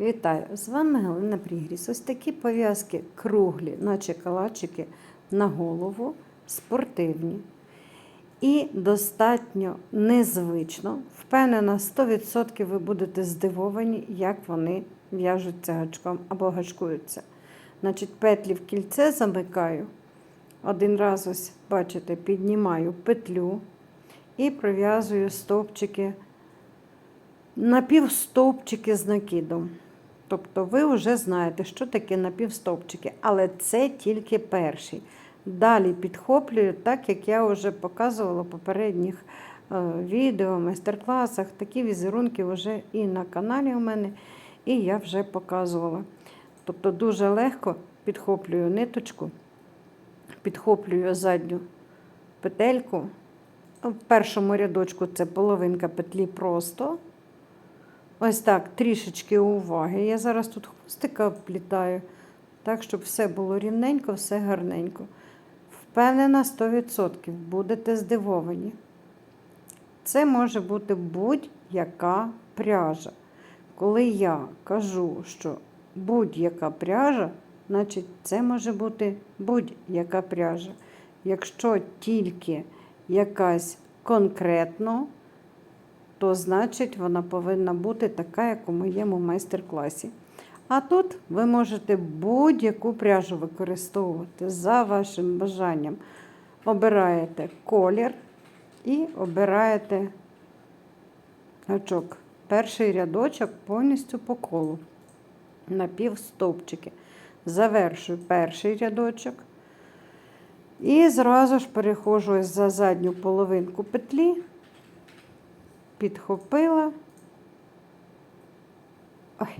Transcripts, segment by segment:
Вітаю! З вами Галина Прігріс. Ось такі пов'язки круглі, наче калачики на голову, спортивні. І достатньо незвично. Впевнена, 100% ви будете здивовані, як вони в'яжуться гачком або гачкуються. Значить, петлі в кільце замикаю. Один раз ось, бачите, піднімаю петлю і пров'язую стовпчики напівстовпчики з накидом. Тобто ви вже знаєте, що таке напівстовпчики, але це тільки перший. Далі підхоплюю, так як я вже показувала в попередніх е, відео, майстер-класах. Такі візерунки вже і на каналі у мене, і я вже показувала. Тобто дуже легко підхоплюю ниточку, підхоплюю задню петельку. В першому рядочку це половинка петлі просто. Ось так, трішечки уваги. Я зараз тут хвостика вплітаю, так, щоб все було рівненько, все гарненько. Впевнена 100%, будете здивовані. Це може бути будь-яка пряжа. Коли я кажу, що будь-яка пряжа, значить це може бути будь-яка пряжа. Якщо тільки якась конкретно, то значить вона повинна бути така, як у моєму майстер-класі. А тут ви можете будь-яку пряжу використовувати за вашим бажанням. Обираєте колір і обираєте гачок. Перший рядочок повністю по колу. На півстовпчики. Завершую перший рядочок. І зразу ж переходжу ось за задню половинку петлі підхопила. Ой.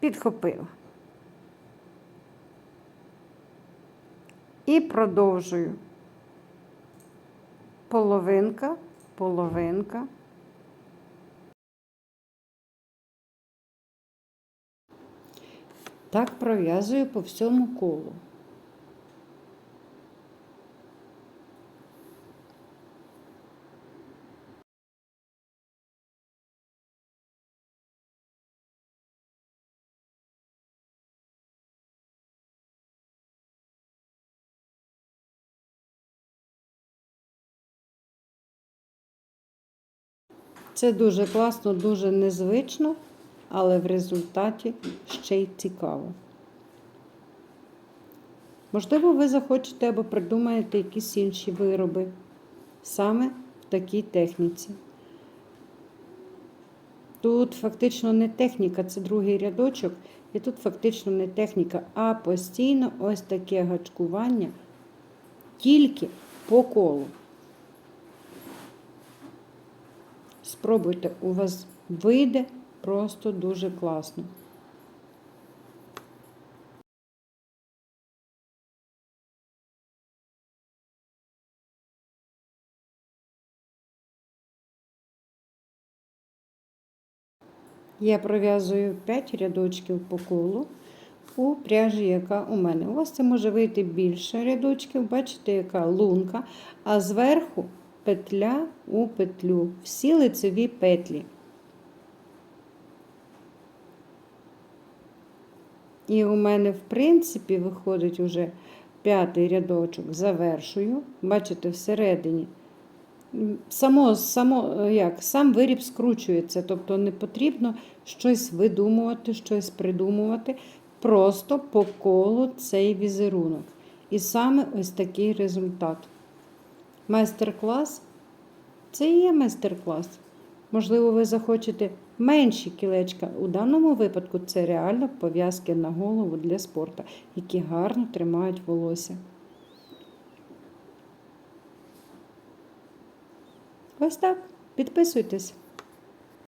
Підхопила. І продовжую. Половинка, половинка. Так пров'язую по всьому колу. Це дуже класно, дуже незвично, але в результаті ще й цікаво. Можливо, ви захочете або придумаєте якісь інші вироби саме в такій техніці. Тут фактично не техніка, це другий рядочок, і тут фактично не техніка, а постійно ось таке гачкування тільки по колу. Спробуйте, у вас вийде просто дуже класно. Я пров'язую 5 рядочків по колу у пряжі, яка у мене. У вас це може вийти більше рядочків, бачите, яка лунка, а зверху петля у петлю, всі лицеві петлі. І у мене, в принципі, виходить уже п'ятий рядочок, завершую. Бачите, всередині. Само, само, як, Сам виріб скручується, тобто не потрібно щось видумувати, щось придумувати. Просто по колу цей візерунок. І саме ось такий результат. Майстер-клас це і є майстер-клас. Можливо, ви захочете менші кілечка. У даному випадку це реально пов'язки на голову для спорту, які гарно тримають волосся. Ось так. Підписуйтесь.